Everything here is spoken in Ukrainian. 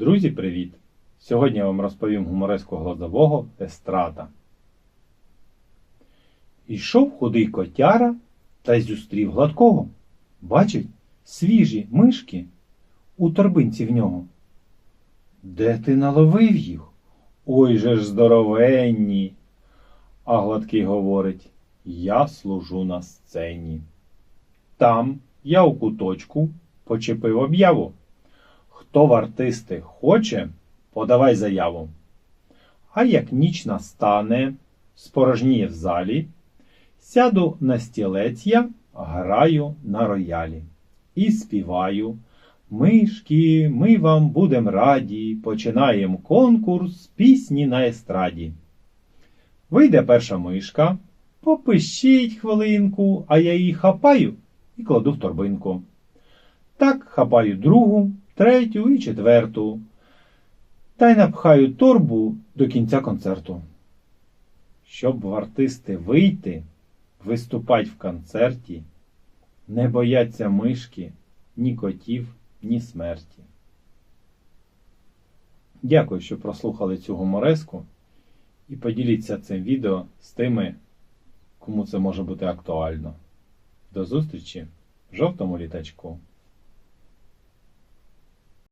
Друзі, привіт! Сьогодні я вам розповім гумореску глазового Естрата. Ішов худий котяра та й зустрів гладкого. Бачить, свіжі мишки у торбинці в нього. Де ти наловив їх? Ой же ж здоровенні. А гладкий говорить, я служу на сцені. Там я у куточку почепив об'яву. Хто в артисти хоче, подавай заяву. А як ніч настане, спорожніє в залі, сяду на стілець я, граю на роялі і співаю. Мишки, ми вам будем раді, починаєм конкурс пісні на естраді. Вийде перша мишка, попищить хвилинку, а я її хапаю і кладу в торбинку. Так хапаю другу, третю і четверту, та й напхаю торбу до кінця концерту. Щоб в артисти вийти, виступать в концерті, не бояться мишки, ні котів, ні смерті. Дякую, що прослухали цю гумореску і поділіться цим відео з тими, кому це може бути актуально. До зустрічі в жовтому літачку.